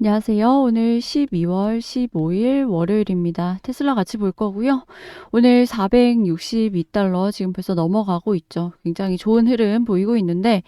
안녕하세요. 오늘 12월 15일 월요일입니다. 테슬라 같이 볼 거고요. 오늘 462달러 지금 벌써 넘어가고 있죠. 굉장히 좋은 흐름 보이고 있는데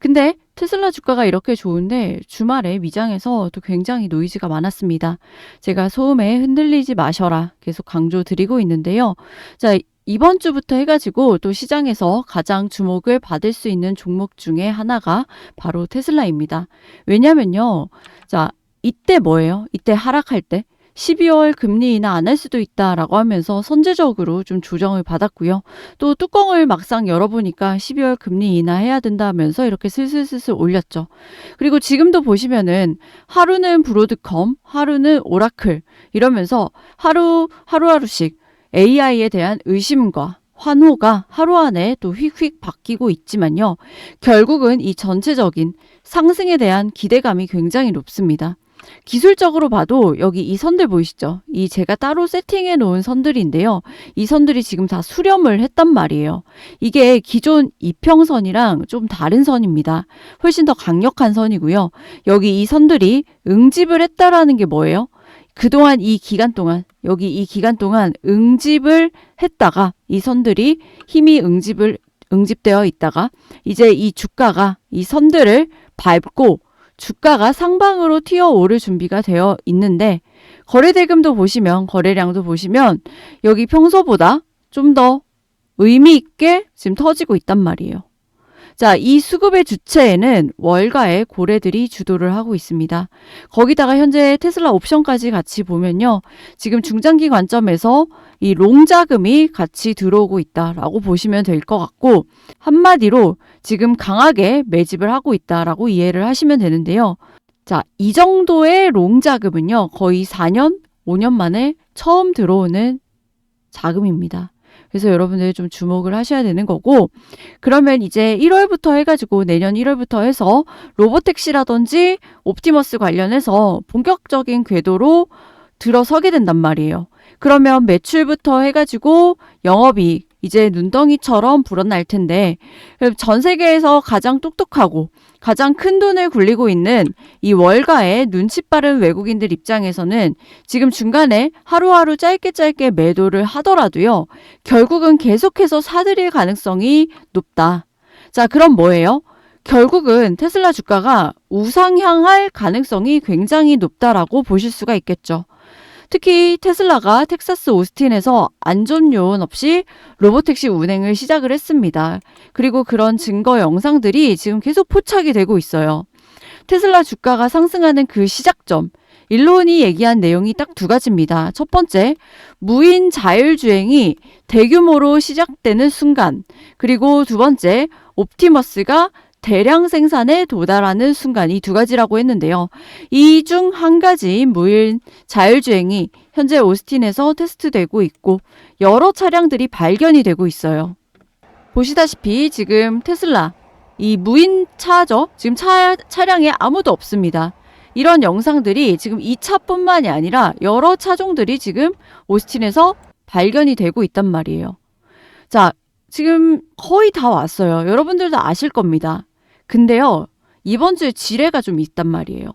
근데 테슬라 주가가 이렇게 좋은데 주말에 미장에서 또 굉장히 노이즈가 많았습니다. 제가 소음에 흔들리지 마셔라 계속 강조 드리고 있는데요. 자, 이번 주부터 해가지고 또 시장에서 가장 주목을 받을 수 있는 종목 중에 하나가 바로 테슬라입니다. 왜냐면요. 자, 이때 뭐예요? 이때 하락할 때 12월 금리 인하 안 할 수도 있다라고 하면서 선제적으로 좀 조정을 받았고요. 또 뚜껑을 막상 열어보니까 12월 금리 인하해야 된다면서 이렇게 슬슬슬슬 올렸죠. 그리고 지금도 보시면은 하루는 브로드컴, 하루는 오라클 이러면서 하루 하루하루씩 AI에 대한 의심과 환호가 하루 안에 또 휙휙 바뀌고 있지만요. 결국은 이 전체적인 상승에 대한 기대감이 굉장히 높습니다. 기술적으로 봐도 여기 이 선들 보이시죠? 이 제가 따로 세팅해 놓은 선들인데요. 이 선들이 지금 다 수렴을 했단 말이에요. 이게 기존 이평선이랑 좀 다른 선입니다. 훨씬 더 강력한 선이고요. 여기 이 선들이 응집을 했다라는 게 뭐예요? 그동안 이 기간 동안 여기 이 기간 동안 응집을 했다가 이 선들이 힘이 응집을 응집되어 있다가 이제 이 주가가 이 선들을 밟고 주가가 상방으로 튀어 오를 준비가 되어 있는데 거래 대금도 보시면 거래량도 보시면 여기 평소보다 좀 더 의미 있게 지금 터지고 있단 말이에요. 자, 이 수급의 주체에는 월가의 고래들이 주도를 하고 있습니다. 거기다가 현재 테슬라 옵션까지 같이 보면요. 지금 중장기 관점에서 이 롱 자금이 같이 들어오고 있다라고 보시면 될 것 같고, 한마디로 지금 강하게 매집을 하고 있다라고 이해를 하시면 되는데요. 자, 이 정도의 롱 자금은요. 거의 4년, 5년 만에 처음 들어오는 자금입니다. 그래서 여러분들 좀 주목을 하셔야 되는 거고, 그러면 이제 1월부터 해가지고 내년 1월부터 해서 로보택시라든지 옵티머스 관련해서 본격적인 궤도로 들어서게 된단 말이에요. 그러면 매출부터 해가지고 영업이익, 이제 눈덩이처럼 불어날 텐데 전 세계에서 가장 똑똑하고 가장 큰 돈을 굴리고 있는 이 월가의 눈치 빠른 외국인들 입장에서는 지금 중간에 하루하루 짧게 짧게 매도를 하더라도요. 결국은 계속해서 사들일 가능성이 높다. 자, 그럼 뭐예요? 결국은 테슬라 주가가 우상향할 가능성이 굉장히 높다라고 보실 수가 있겠죠. 특히 테슬라가 텍사스 오스틴에서 안전 요원 없이 로보택시 운행을 시작을 했습니다. 그리고 그런 증거 영상들이 지금 계속 포착이 되고 있어요. 테슬라 주가가 상승하는 그 시작점, 일론이 얘기한 내용이 딱 두 가지입니다. 첫 번째, 무인 자율주행이 대규모로 시작되는 순간. 그리고 두 번째, 옵티머스가 대량 생산에 도달하는 순간 이 두 가지라고 했는데요. 이 중 한 가지인 무인 자율주행이 현재 오스틴에서 테스트되고 있고 여러 차량들이 발견이 되고 있어요. 보시다시피 지금 테슬라 이 무인 차죠. 지금 차, 차량에 아무도 없습니다. 이런 영상들이 지금 이 차뿐만이 아니라 여러 차종들이 지금 오스틴에서 발견이 되고 있단 말이에요. 자, 지금 거의 다 왔어요. 여러분들도 아실 겁니다. 근데요, 이번 주에 지뢰가 좀 있단 말이에요.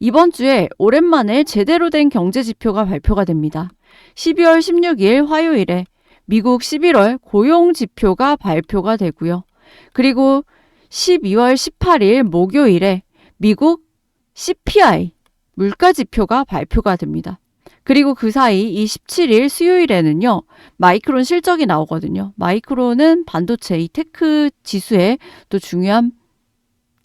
이번 주에 오랜만에 제대로 된 경제 지표가 발표가 됩니다. 12월 16일 화요일에 미국 11월 고용 지표가 발표가 되고요. 그리고 12월 18일 목요일에 미국 CPI 물가 지표가 발표가 됩니다. 그리고 그 사이 이 17일 수요일에는요, 마이크론 실적이 나오거든요. 마이크론은 반도체 이 테크 지수에 또 중요한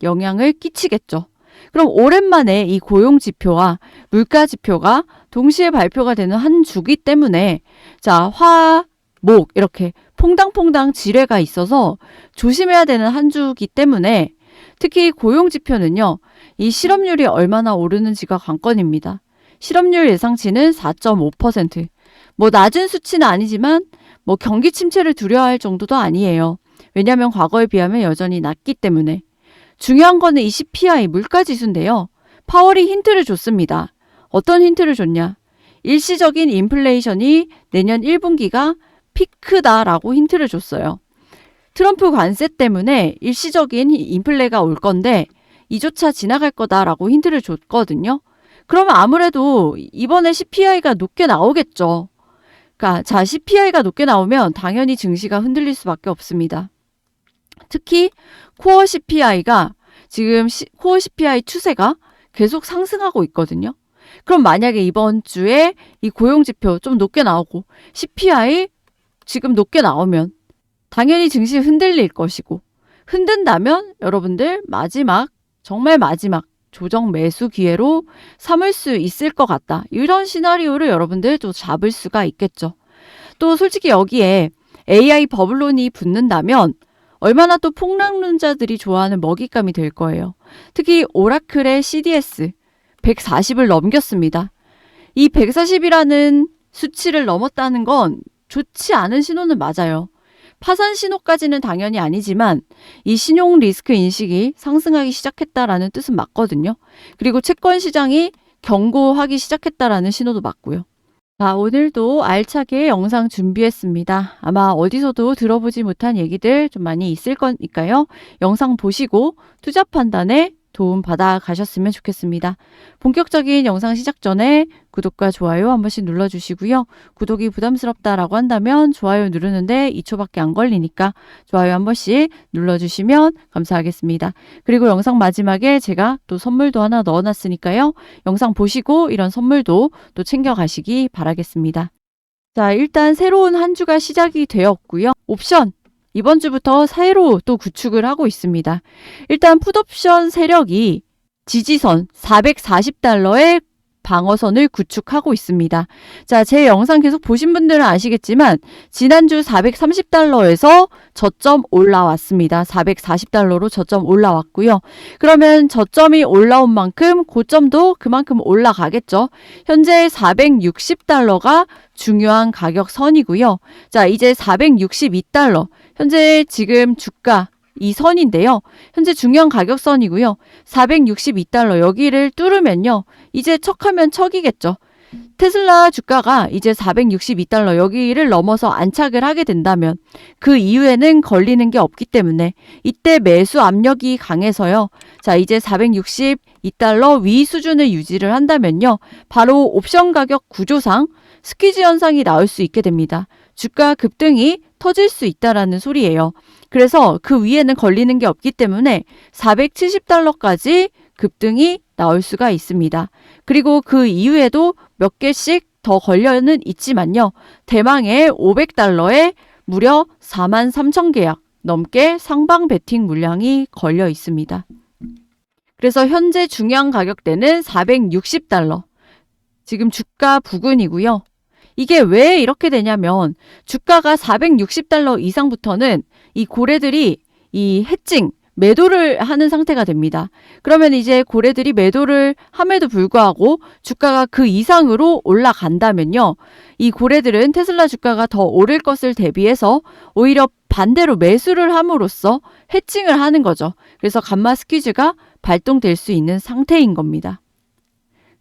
영향을 끼치겠죠. 그럼 오랜만에 이 고용 지표와 물가 지표가 동시에 발표가 되는 한 주기 때문에 자, 화, 목 이렇게 퐁당퐁당 지뢰가 있어서 조심해야 되는 한 주기 때문에 특히 고용 지표는요. 이 실업률이 얼마나 오르는지가 관건입니다. 실업률 예상치는 4.5%. 뭐 낮은 수치는 아니지만 뭐 경기 침체를 두려워할 정도도 아니에요. 왜냐하면 과거에 비하면 여전히 낮기 때문에. 중요한 거는 이 CPI 물가 지수인데요. 파월이 힌트를 줬습니다. 어떤 힌트를 줬냐? 일시적인 인플레이션이 내년 1분기가 피크다라고 힌트를 줬어요. 트럼프 관세 때문에 일시적인 인플레가 올 건데 이조차 지나갈 거다라고 힌트를 줬거든요. 그러면 아무래도 이번에 CPI가 높게 나오겠죠. 그러니까 자, CPI가 높게 나오면 당연히 증시가 흔들릴 수밖에 없습니다. 특히 코어 CPI가 지금 시, 코어 CPI 추세가 계속 상승하고 있거든요. 그럼 만약에 이번 주에 이 고용 지표 좀 높게 나오고 CPI 지금 높게 나오면 당연히 증시 흔들릴 것이고 흔든다면 여러분들 마지막 정말 마지막 조정 매수 기회로 삼을 수 있을 것 같다. 이런 시나리오를 여러분들 또 잡을 수가 있겠죠. 또 솔직히 여기에 AI 버블론이 붙는다면 얼마나 또 폭락론자들이 좋아하는 먹잇감이 될 거예요. 특히 오라클의 CDS 140을 넘겼습니다. 이 140이라는 수치를 넘었다는 건 좋지 않은 신호는 맞아요. 파산 신호까지는 당연히 아니지만 이 신용 리스크 인식이 상승하기 시작했다라는 뜻은 맞거든요. 그리고 채권 시장이 경고하기 시작했다라는 신호도 맞고요. 자, 오늘도 알차게 영상 준비했습니다. 아마 어디서도 들어보지 못한 얘기들 좀 많이 있을 거니까요. 영상 보시고 투자 판단에 도움 받아 가셨으면 좋겠습니다. 본격적인 영상 시작 전에 구독과 좋아요 한 번씩 눌러주시고요. 구독이 부담스럽다라고 한다면 좋아요 누르는데 2초밖에 안 걸리니까 좋아요 한 번씩 눌러주시면 감사하겠습니다. 그리고 영상 마지막에 제가 또 선물도 하나 넣어놨으니까요. 영상 보시고 이런 선물도 또 챙겨가시기 바라겠습니다. 자, 일단 새로운 한 주가 시작이 되었고요. 옵션 이번 주부터 새로 또 구축을 하고 있습니다. 일단 풋옵션 세력이 지지선 440달러의 방어선을 구축하고 있습니다. 자, 제 영상 계속 보신 분들은 아시겠지만 지난주 430달러에서 저점 올라왔습니다. 440달러로 저점 올라왔고요. 그러면 저점이 올라온 만큼 고점도 그만큼 올라가겠죠. 현재 460달러가 중요한 가격 선이고요. 자, 이제 462달러. 현재 지금 주가 이 선인데요. 현재 중요한 가격선이고요. 462달러 여기를 뚫으면요. 이제 척하면 척이겠죠. 테슬라 주가가 이제 462달러 여기를 넘어서 안착을 하게 된다면 그 이후에는 걸리는 게 없기 때문에 이때 매수 압력이 강해서요. 자, 이제 462달러 위 수준을 유지를 한다면요. 바로 옵션 가격 구조상 스퀴즈 현상이 나올 수 있게 됩니다. 주가 급등이 터질 수 있다라는 소리예요. 그래서 그 위에는 걸리는 게 없기 때문에 470달러까지 급등이 나올 수가 있습니다. 그리고 그 이후에도 몇 개씩 더 걸려는 있지만요. 대망의 500달러에 무려 4만 3천 계약 넘게 상방 베팅 물량이 걸려 있습니다. 그래서 현재 중요한 가격대는 460달러. 지금 주가 부근이고요. 이게 왜 이렇게 되냐면 주가가 460달러 이상부터는 이 고래들이 이 해칭 매도를 하는 상태가 됩니다. 그러면 이제 고래들이 매도를 함에도 불구하고 주가가 그 이상으로 올라간다면요. 이 고래들은 테슬라 주가가 더 오를 것을 대비해서 오히려 반대로 매수를 함으로써 해칭을 하는 거죠. 그래서 감마 스퀴즈가 발동될 수 있는 상태인 겁니다.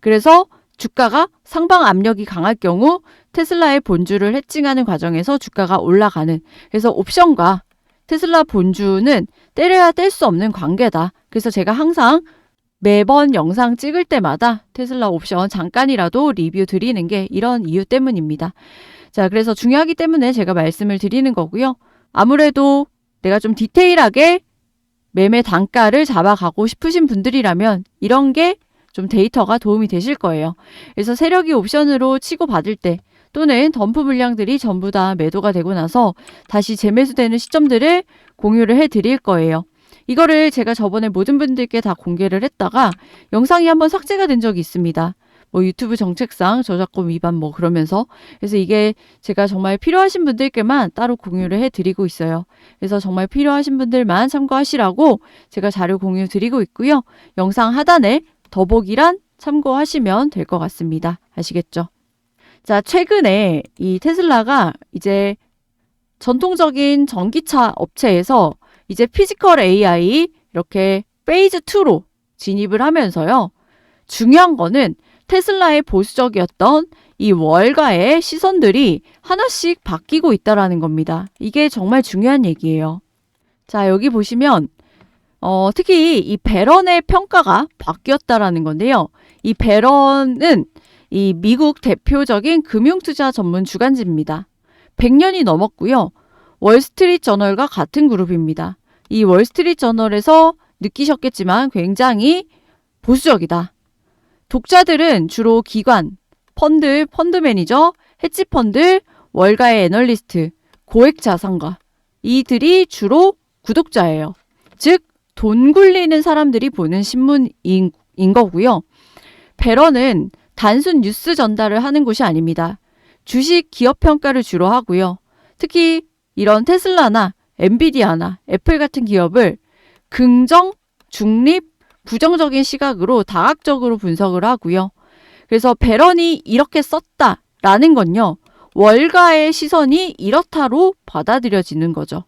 그래서 주가가 상방 압력이 강할 경우 테슬라의 본주를 해칭하는 과정에서 주가가 올라가는 그래서 옵션과 테슬라 본주는 때려야 뗄 수 없는 관계다. 그래서 제가 항상 매번 영상 찍을 때마다 테슬라 옵션 잠깐이라도 리뷰 드리는 게 이런 이유 때문입니다. 자, 그래서 중요하기 때문에 제가 말씀을 드리는 거고요. 아무래도 내가 좀 디테일하게 매매 단가를 잡아가고 싶으신 분들이라면 이런 게 좀 데이터가 도움이 되실 거예요. 그래서 세력이 옵션으로 치고 받을 때 또는 덤프 물량들이 전부 다 매도가 되고 나서 다시 재매수되는 시점들을 공유를 해 드릴 거예요. 이거를 제가 저번에 모든 분들께 다 공개를 했다가 영상이 한번 삭제가 된 적이 있습니다. 뭐 유튜브 정책상 저작권 위반 뭐 그러면서 그래서 이게 제가 정말 필요하신 분들께만 따로 공유를 해 드리고 있어요. 그래서 정말 필요하신 분들만 참고하시라고 제가 자료 공유 드리고 있고요. 영상 하단에 더보기란 참고하시면 될 것 같습니다. 아시겠죠? 자, 최근에 이 테슬라가 이제 전통적인 전기차 업체에서 이제 피지컬 AI 이렇게 페이즈 2로 진입을 하면서요. 중요한 거는 테슬라의 보수적이었던 이 월가의 시선들이 하나씩 바뀌고 있다라는 겁니다. 이게 정말 중요한 얘기예요. 자, 여기 보시면 어, 특히 이 배런의 평가가 바뀌었다라는 건데요. 이 배런은 이 미국 대표적인 금융투자 전문 주간지입니다. 100년이 넘었고요. 월스트리트 저널과 같은 그룹입니다. 이 월스트리트 저널에서 느끼셨겠지만 굉장히 보수적이다. 독자들은 주로 기관, 펀드, 펀드 매니저, 헤지 펀드, 월가의 애널리스트, 고액 자산가 이들이 주로 구독자예요. 즉, 돈 굴리는 사람들이 보는 신문인 인 거고요. 배런은 단순 뉴스 전달을 하는 곳이 아닙니다. 주식 기업 평가를 주로 하고요. 특히 이런 테슬라나 엔비디아나 애플 같은 기업을 긍정, 중립, 부정적인 시각으로 다각적으로 분석을 하고요. 그래서 배런이 이렇게 썼다라는 건요. 월가의 시선이 이렇다로 받아들여지는 거죠.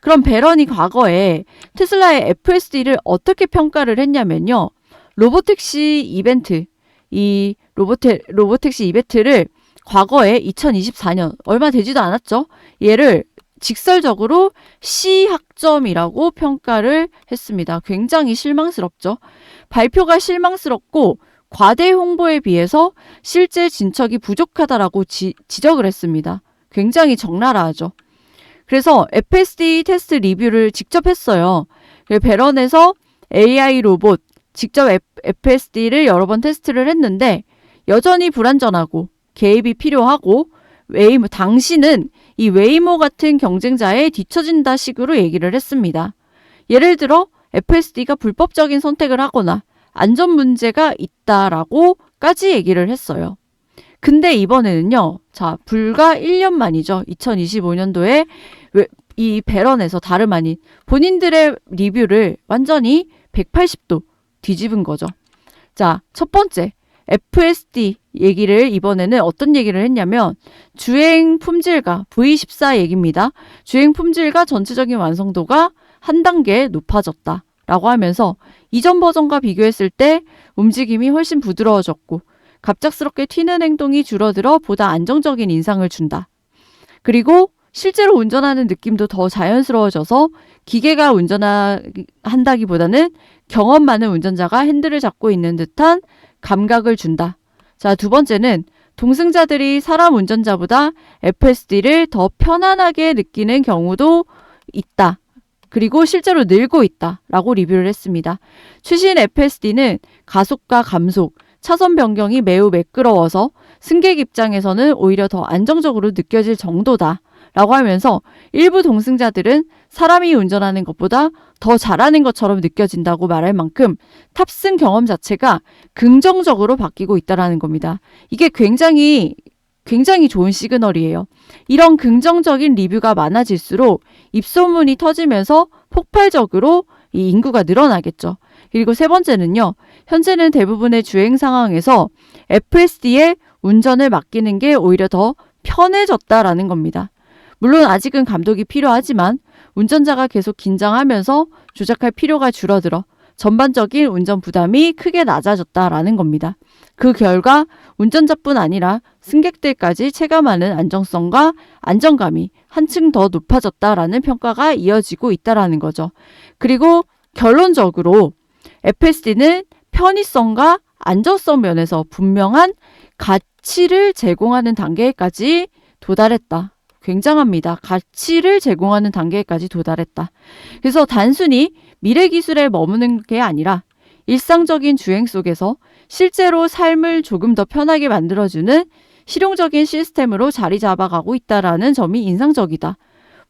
그럼 배런이 과거에 테슬라의 FSD를 어떻게 평가를 했냐면요. 로보택시 이벤트, 이 로보테, 로보택시 이벤트를 과거에 2024년, 얼마 되지도 않았죠? 얘를 직설적으로 C학점이라고 평가를 했습니다. 굉장히 실망스럽죠? 발표가 실망스럽고 과대 홍보에 비해서 실제 진척이 부족하다라고 지, 지적을 했습니다. 굉장히 적나라하죠. 그래서 FSD 테스트 리뷰를 직접 했어요. 배런에서 AI 로봇 직접 FSD를 여러 번 테스트를 했는데 여전히 불안전하고 개입이 필요하고 웨이모 당신은 이 웨이모 같은 경쟁자에 뒤처진다 식으로 얘기를 했습니다. 예를 들어 FSD가 불법적인 선택을 하거나 안전 문제가 있다라고까지 얘기를 했어요. 근데 이번에는요. 자, 불과 1년 만이죠. 2025년도에 이 배런에서 다름 아닌 본인들의 리뷰를 완전히 180도 뒤집은 거죠. 자, 첫 번째. FSD 얘기를 이번에는 어떤 얘기를 했냐면 주행 품질과 V14 얘기입니다. 주행 품질과 전체적인 완성도가 한 단계 높아졌다. 라고 하면서 이전 버전과 비교했을 때 움직임이 훨씬 부드러워졌고 갑작스럽게 튀는 행동이 줄어들어 보다 안정적인 인상을 준다. 그리고 실제로 운전하는 느낌도 더 자연스러워져서 기계가 운전한다기보다는 경험 많은 운전자가 핸들을 잡고 있는 듯한 감각을 준다. 자, 두 번째는 동승자들이 사람 운전자보다 FSD를 더 편안하게 느끼는 경우도 있다. 그리고 실제로 늘고 있다. 라고 리뷰를 했습니다. 최신 FSD는 가속과 감속, 차선 변경이 매우 매끄러워서 승객 입장에서는 오히려 더 안정적으로 느껴질 정도다. 라고 하면서 일부 동승자들은 사람이 운전하는 것보다 더 잘하는 것처럼 느껴진다고 말할 만큼 탑승 경험 자체가 긍정적으로 바뀌고 있다라는 겁니다. 이게 굉장히 굉장히 좋은 시그널이에요. 이런 긍정적인 리뷰가 많아질수록 입소문이 터지면서 폭발적으로 이 인구가 늘어나겠죠. 그리고 세 번째는요. 현재는 대부분의 주행 상황에서 FSD에 운전을 맡기는 게 오히려 더 편해졌다라는 겁니다. 물론 아직은 감독이 필요하지만 운전자가 계속 긴장하면서 조작할 필요가 줄어들어 전반적인 운전 부담이 크게 낮아졌다라는 겁니다. 그 결과 운전자뿐 아니라 승객들까지 체감하는 안정성과 안정감이 한층 더 높아졌다라는 평가가 이어지고 있다라는 거죠. 그리고 결론적으로 FSD는 편의성과 안전성 면에서 분명한 가치를 제공하는 단계까지 도달했다. 굉장합니다. 가치를 제공하는 단계까지 도달했다. 그래서 단순히 미래 기술에 머무는 게 아니라 일상적인 주행 속에서 실제로 삶을 조금 더 편하게 만들어주는 실용적인 시스템으로 자리 잡아가고 있다라는 점이 인상적이다.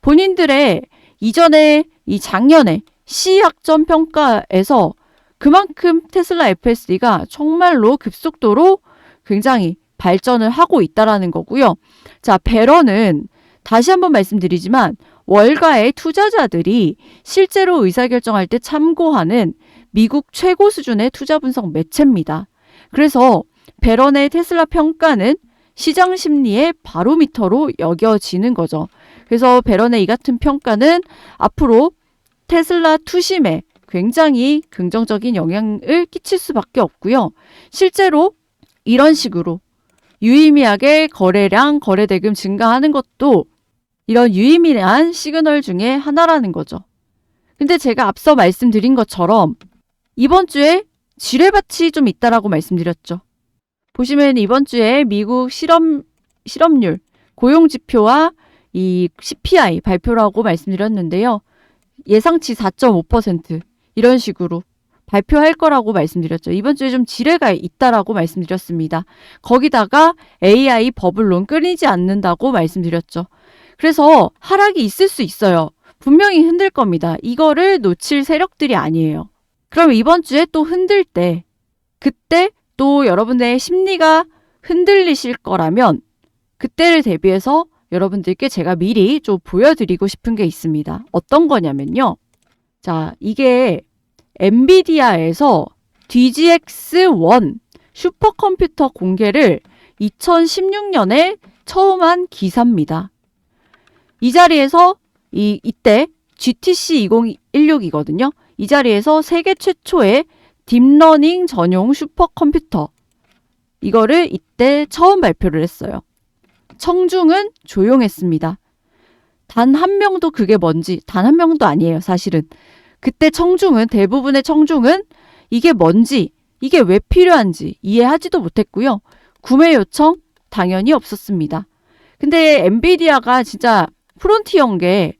본인들의 이전에 이 작년에 C학점 평가에서 그만큼 테슬라 FSD가 정말로 급속도로 굉장히 발전을 하고 있다라는 거고요. 자, 배런은 다시 한번 말씀드리지만 월가의 투자자들이 실제로 의사결정할 때 참고하는 미국 최고 수준의 투자 분석 매체입니다. 그래서 베런의 테슬라 평가는 시장 심리의 바로미터로 여겨지는 거죠. 그래서 베런의 이 같은 평가는 앞으로 테슬라 투심에 굉장히 긍정적인 영향을 끼칠 수밖에 없고요. 실제로 이런 식으로 유의미하게 거래량, 거래 대금 증가하는 것도 이런 유의미한 시그널 중에 하나라는 거죠. 근데 제가 앞서 말씀드린 것처럼 이번 주에 지뢰밭이 좀 있다라고 말씀드렸죠. 보시면 이번 주에 미국 실업 실업률, 고용 지표와 이 CPI 발표라고 말씀드렸는데요. 예상치 4.5% 이런 식으로 발표할 거라고 말씀드렸죠. 이번 주에 좀 지뢰가 있다라고 말씀드렸습니다. 거기다가 AI 버블론 끊이지 않는다고 말씀드렸죠. 그래서 하락이 있을 수 있어요. 분명히 흔들 겁니다. 이거를 놓칠 세력들이 아니에요. 그럼 이번 주에 또 흔들 때, 그때 또 여러분의 심리가 흔들리실 거라면, 그때를 대비해서 여러분들께 제가 미리 좀 보여드리고 싶은 게 있습니다. 어떤 거냐면요. 자, 이게 엔비디아에서 DGX1 슈퍼컴퓨터 공개를 2016년에 처음 한 기사입니다. 이 자리에서 이 이때 GTC 2016이거든요. 이 자리에서 세계 최초의 딥러닝 전용 슈퍼컴퓨터 이거를 이때 처음 발표를 했어요. 청중은 조용했습니다. 단 한 명도 그게 뭔지 단 한 명도 아니에요, 사실은. 그때 청중은 대부분의 청중은 이게 뭔지 이게 왜 필요한지 이해하지도 못했고요. 구매 요청 당연히 없었습니다. 근데 엔비디아가 진짜 프론티어인 게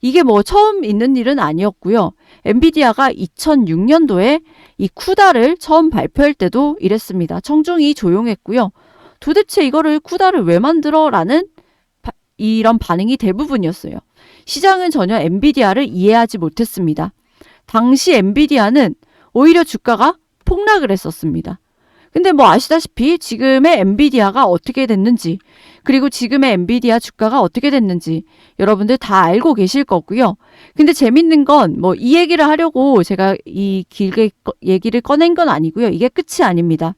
이게 뭐 처음 있는 일은 아니었고요. 엔비디아가 2006년도에 이 쿠다를 처음 발표할 때도 이랬습니다. 청중이 조용했고요. 도대체 이거를 쿠다를 왜 만들어? 라는 바, 이런 반응이 대부분이었어요. 시장은 전혀 엔비디아를 이해하지 못했습니다. 당시 엔비디아는 오히려 주가가 폭락을 했었습니다. 근데 뭐 아시다시피 지금의 엔비디아가 어떻게 됐는지 그리고 지금의 엔비디아 주가가 어떻게 됐는지 여러분들 다 알고 계실 거고요. 근데 재밌는 건 뭐 이 얘기를 하려고 제가 이 길게 얘기를 꺼낸 건 아니고요. 이게 끝이 아닙니다.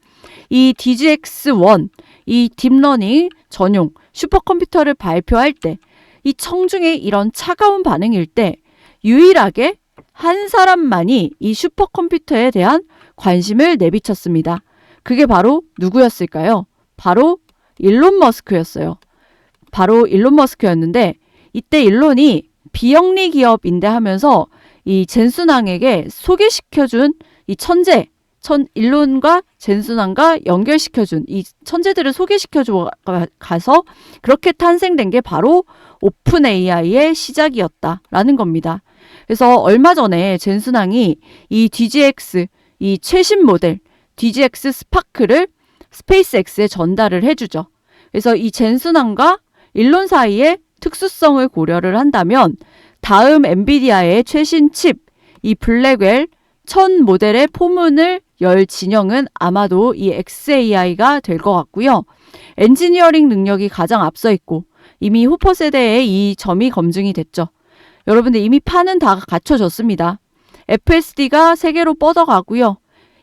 이 DGX1 이 딥러닝 전용 슈퍼컴퓨터를 발표할 때 이 청중의 이런 차가운 반응일 때 유일하게 한 사람만이 이 슈퍼컴퓨터에 대한 관심을 내비쳤습니다. 그게 바로 누구였을까요? 바로 일론 머스크였어요. 바로 일론 머스크였는데 이때 일론이 비영리 기업인데 하면서 이 젠순왕에게 소개시켜준 이 천재, 천 일론과 젠순왕과 연결시켜준 이 천재들을 소개시켜줘 가서 그렇게 탄생된 게 바로 오픈 AI의 시작이었다라는 겁니다. 그래서 얼마 전에 젠순왕이 이 DGX 이 최신 모델 DGX 스파크를 스페이스X에 전달을 해주죠. 그래서 이 젠순왕과 일론 사이의 특수성을 고려를 한다면 다음 엔비디아의 최신 칩, 이 블랙웰 천 모델의 포문을 열 진영은 아마도 이 XAI가 될 것 같고요. 엔지니어링 능력이 가장 앞서 있고 이미 후퍼 세대의 이 점이 검증이 됐죠. 여러분들 이미 판은 다 갖춰졌습니다. FSD가 세계로 뻗어가고요.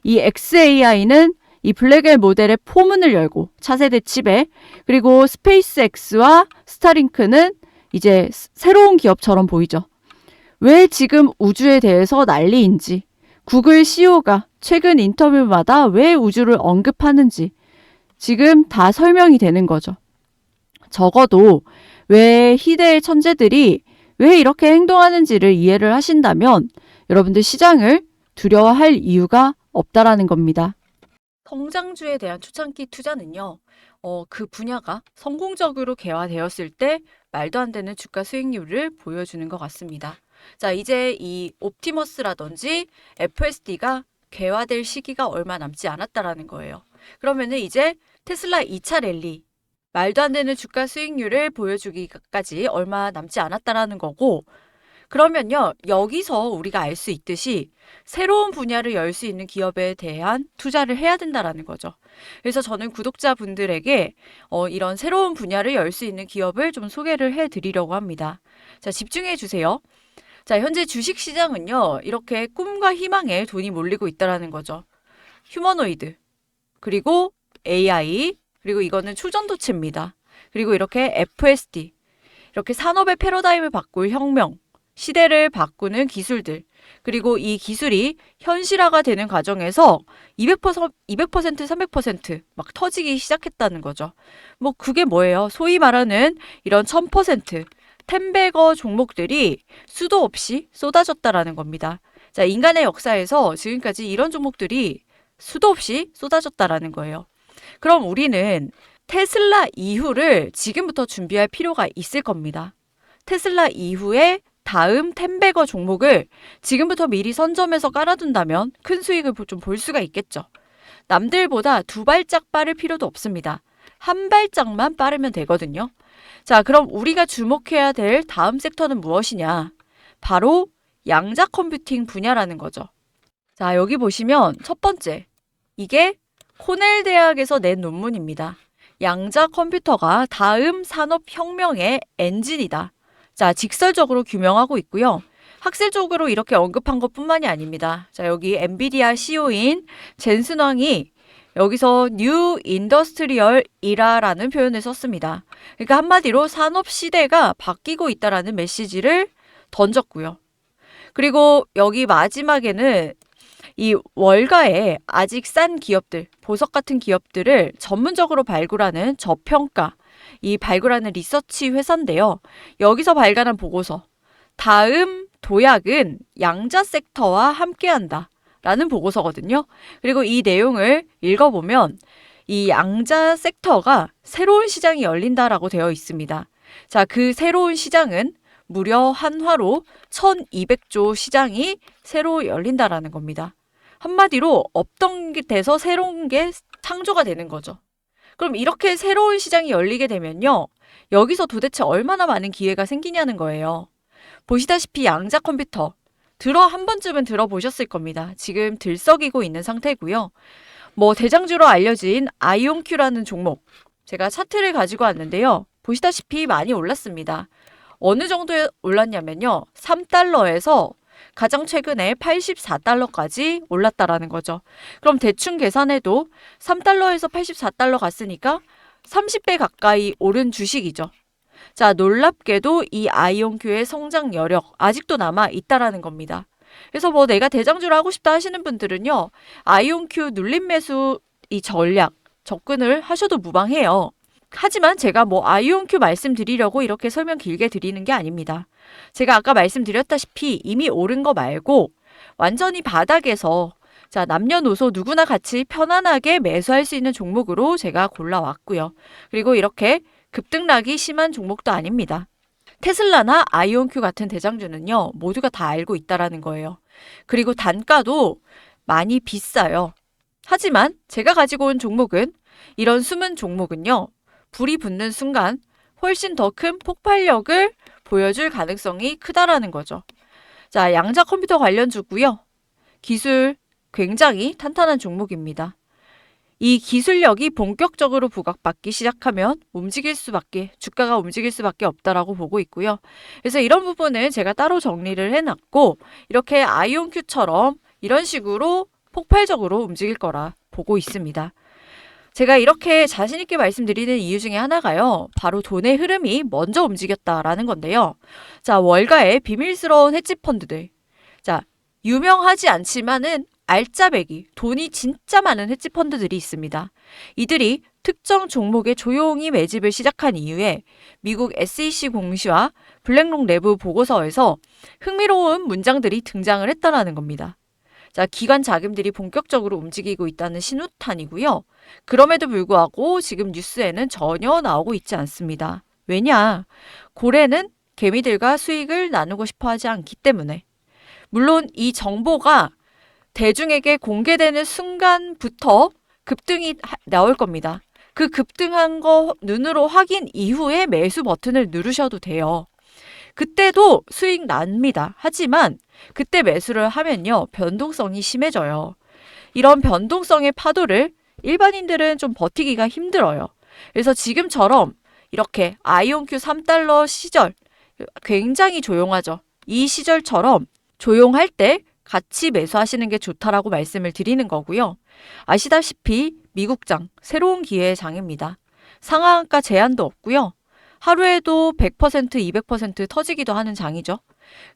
이 XAI는 이 블랙웰 모델의 포문을 열고 차세대 칩에 그리고 스페이스X와 스타링크는 이제 새로운 기업처럼 보이죠. 왜 지금 우주에 대해서 난리인지 구글 CEO가 최근 인터뷰마다 왜 우주를 언급하는지 지금 다 설명이 되는 거죠. 적어도 왜 희대의 천재들이 왜 이렇게 행동하는지를 이해를 하신다면 여러분들 시장을 두려워할 이유가 없다라는 겁니다. 성장주에 대한 초창기 투자는요, 어, 그 분야가 성공적으로 개화되었을 때 말도 안 되는 주가 수익률을 보여주는 것 같습니다. 자, 이제 이 옵티머스라든지 FSD가 개화될 시기가 얼마 남지 않았다라는 거예요. 그러면은 이제 테슬라 2차 랠리 말도 안 되는 주가 수익률을 보여주기까지 얼마 남지 않았다라는 거고 그러면요 여기서 우리가 알 수 있듯이 새로운 분야를 열 수 있는 기업에 대한 투자를 해야 된다라는 거죠. 그래서 저는 구독자분들에게 어, 이런 새로운 분야를 열 수 있는 기업을 좀 소개를 해 드리려고 합니다. 자 집중해 주세요. 자 현재 주식 시장은요 이렇게 꿈과 희망에 돈이 몰리고 있다라는 거죠. 휴머노이드 그리고 AI 그리고 이거는 초전도체입니다. 그리고 이렇게 FSD 이렇게 산업의 패러다임을 바꿀 혁명 시대를 바꾸는 기술들 그리고 이 기술이 현실화가 되는 과정에서 200%, 200% 300%막 터지기 시작했다는 거죠. 뭐 그게 뭐예요? 소위 말하는 이런 1000% 템베거 종목들이 수도 없이 쏟아졌다라는 겁니다. 자, 인간의 역사에서 지금까지 이런 종목들이 수도 없이 쏟아졌다라는 거예요. 그럼 우리는 테슬라 이후를 지금부터 준비할 필요가 있을 겁니다. 테슬라 이후에 다음 템베거 종목을 지금부터 미리 선점해서 깔아둔다면 큰 수익을 좀 볼 수가 있겠죠. 남들보다 두 발짝 빠를 필요도 없습니다. 한 발짝만 빠르면 되거든요. 자, 그럼 우리가 주목해야 될 다음 섹터는 무엇이냐? 바로 양자 컴퓨팅 분야라는 거죠. 자, 여기 보시면 첫 번째. 이게 코넬 대학에서 낸 논문입니다. 양자 컴퓨터가 다음 산업 혁명의 엔진이다. 자, 직설적으로 규명하고 있고요. 학술적으로 이렇게 언급한 것 뿐만이 아닙니다. 자, 여기 엔비디아 CEO인 젠슨 왕이 여기서 뉴 인더스트리얼 이라라는 표현을 썼습니다. 그러니까 한마디로 산업 시대가 바뀌고 있다라는 메시지를 던졌고요. 그리고 여기 마지막에는 이 월가에 아직 싼 기업들, 보석 같은 기업들을 전문적으로 발굴하는 저평가, 이 발굴하는 리서치 회사인데요. 여기서 발간한 보고서. 다음 도약은 양자 섹터와 함께한다. 라는 보고서거든요. 그리고 이 내용을 읽어보면 이 양자 섹터가 새로운 시장이 열린다라고 되어 있습니다. 자, 그 새로운 시장은 무려 한화로 1200조 시장이 새로 열린다라는 겁니다. 한마디로 없던 게 돼서 새로운 게 창조가 되는 거죠. 그럼 이렇게 새로운 시장이 열리게 되면요. 여기서 도대체 얼마나 많은 기회가 생기냐는 거예요. 보시다시피 양자 컴퓨터 들어 한 번쯤은 들어보셨을 겁니다. 지금 들썩이고 있는 상태고요. 뭐 대장주로 알려진 아이온큐라는 종목 제가 차트를 가지고 왔는데요. 보시다시피 많이 올랐습니다. 어느 정도에 올랐냐면요. 3달러에서 가장 최근에 84달러까지 올랐다라는 거죠. 그럼 대충 계산해도 3달러에서 84달러 갔으니까 30배 가까이 오른 주식이죠. 자, 놀랍게도 이 아이온큐의 성장 여력 아직도 남아 있다라는 겁니다. 그래서 뭐 내가 대장주를 하고 싶다 하시는 분들은요. 아이온큐 눌림 매수 이 전략 접근을 하셔도 무방해요. 하지만 제가 뭐 아이온큐 말씀드리려고 이렇게 설명 길게 드리는 게 아닙니다. 제가 아까 말씀드렸다시피 이미 오른 거 말고 완전히 바닥에서 자, 남녀노소 누구나 같이 편안하게 매수할 수 있는 종목으로 제가 골라왔고요. 그리고 이렇게 급등락이 심한 종목도 아닙니다. 테슬라나 아이온큐 같은 대장주는요, 모두가 다 알고 있다라는 거예요. 그리고 단가도 많이 비싸요. 하지만 제가 가지고 온 종목은 이런 숨은 종목은요, 불이 붙는 순간 훨씬 더 큰 폭발력을 보여줄 가능성이 크다라는 거죠. 자, 양자 컴퓨터 관련주고요. 기술 굉장히 탄탄한 종목입니다. 이 기술력이 본격적으로 부각받기 시작하면 움직일 수밖에 주가가 움직일 수밖에 없다라고 보고 있고요. 그래서 이런 부분은 제가 따로 정리를 해놨고 이렇게 아이온큐처럼 이런 식으로 폭발적으로 움직일 거라 보고 있습니다. 제가 이렇게 자신 있게 말씀드리는 이유 중에 하나가요. 바로 돈의 흐름이 먼저 움직였다라는 건데요. 자, 월가의 비밀스러운 헤지 펀드들. 자, 유명하지 않지만은 알짜배기, 돈이 진짜 많은 헤지 펀드들이 있습니다. 이들이 특정 종목에 조용히 매집을 시작한 이후에 미국 SEC 공시와 블랙록 내부 보고서에서 흥미로운 문장들이 등장을 했다라는 겁니다. 자, 기관 자금들이 본격적으로 움직이고 있다는 신호탄이고요. 그럼에도 불구하고 지금 뉴스에는 전혀 나오고 있지 않습니다. 왜냐? 고래는 개미들과 수익을 나누고 싶어 하지 않기 때문에. 물론 이 정보가 대중에게 공개되는 순간부터 급등이 나올 겁니다. 그 급등한 거 눈으로 확인 이후에 매수 버튼을 누르셔도 돼요. 그때도 수익 납니다. 하지만 그때 매수를 하면요. 변동성이 심해져요. 이런 변동성의 파도를 일반인들은 좀 버티기가 힘들어요. 그래서 지금처럼 이렇게 아이온큐 3달러 시절 굉장히 조용하죠. 이 시절처럼 조용할 때 같이 매수하시는 게 좋다라고 말씀을 드리는 거고요. 아시다시피 미국장 새로운 기회의 장입니다. 상한가 제한도 없고요. 하루에도 100% 200% 터지기도 하는 장이죠.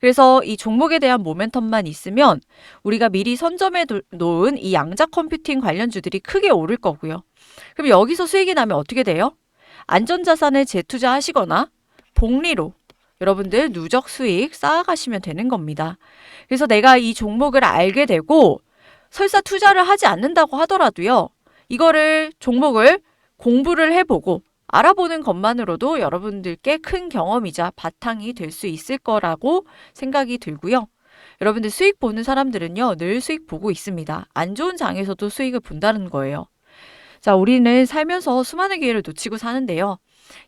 그래서 이 종목에 대한 모멘텀만 있으면 우리가 미리 선점해 놓은 이 양자 컴퓨팅 관련주들이 크게 오를 거고요. 그럼 여기서 수익이 나면 어떻게 돼요? 안전자산을 재투자하시거나 복리로 여러분들 누적 수익 쌓아가시면 되는 겁니다. 그래서 내가 이 종목을 알게 되고 설사 투자를 하지 않는다고 하더라도요. 이거를 종목을 공부를 해보고 알아보는 것만으로도 여러분들께 큰 경험이자 바탕이 될 수 있을 거라고 생각이 들고요. 여러분들 수익 보는 사람들은요, 늘 수익 보고 있습니다. 안 좋은 장에서도 수익을 본다는 거예요. 자, 우리는 살면서 수많은 기회를 놓치고 사는데요.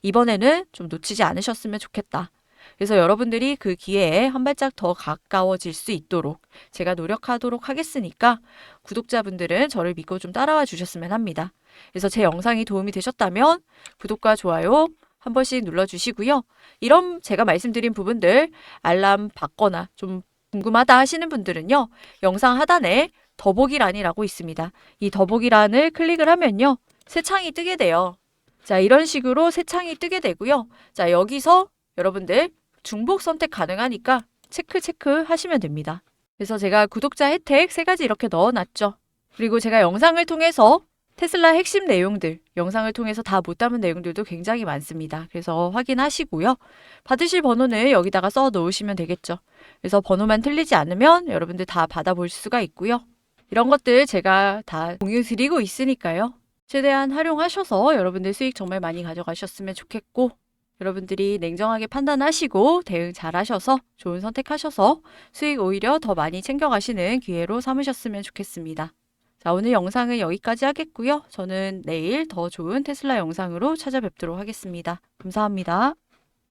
이번에는 좀 놓치지 않으셨으면 좋겠다. 그래서 여러분들이 그 기회에 한 발짝 더 가까워질 수 있도록 제가 노력하도록 하겠으니까 구독자분들은 저를 믿고 좀 따라와 주셨으면 합니다. 그래서 제 영상이 도움이 되셨다면 구독과 좋아요 한 번씩 눌러주시고요. 이런 제가 말씀드린 부분들 알람 받거나 좀 궁금하다 하시는 분들은요. 영상 하단에 더보기란이라고 있습니다. 이 더보기란을 클릭을 하면요. 새 창이 뜨게 돼요. 자, 이런 식으로 새 창이 뜨게 되고요. 자, 여기서 여러분들 중복 선택 가능하니까 체크 체크 하시면 됩니다. 그래서 제가 구독자 혜택 세 가지 이렇게 넣어놨죠. 그리고 제가 영상을 통해서 테슬라 핵심 내용들, 영상을 통해서 다 못 담은 내용들도 굉장히 많습니다. 그래서 확인하시고요. 받으실 번호는 여기다가 써 놓으시면 되겠죠. 그래서 번호만 틀리지 않으면 여러분들 다 받아볼 수가 있고요. 이런 것들 제가 다 공유 드리고 있으니까요. 최대한 활용하셔서 여러분들 수익 정말 많이 가져가셨으면 좋겠고, 여러분들이 냉정하게 판단하시고 대응 잘 하셔서 좋은 선택하셔서 수익 오히려 더 많이 챙겨가시는 기회로 삼으셨으면 좋겠습니다. 자, 오늘 영상은 여기까지 하겠고요. 저는 내일 더 좋은 테슬라 영상으로 찾아뵙도록 하겠습니다. 감사합니다.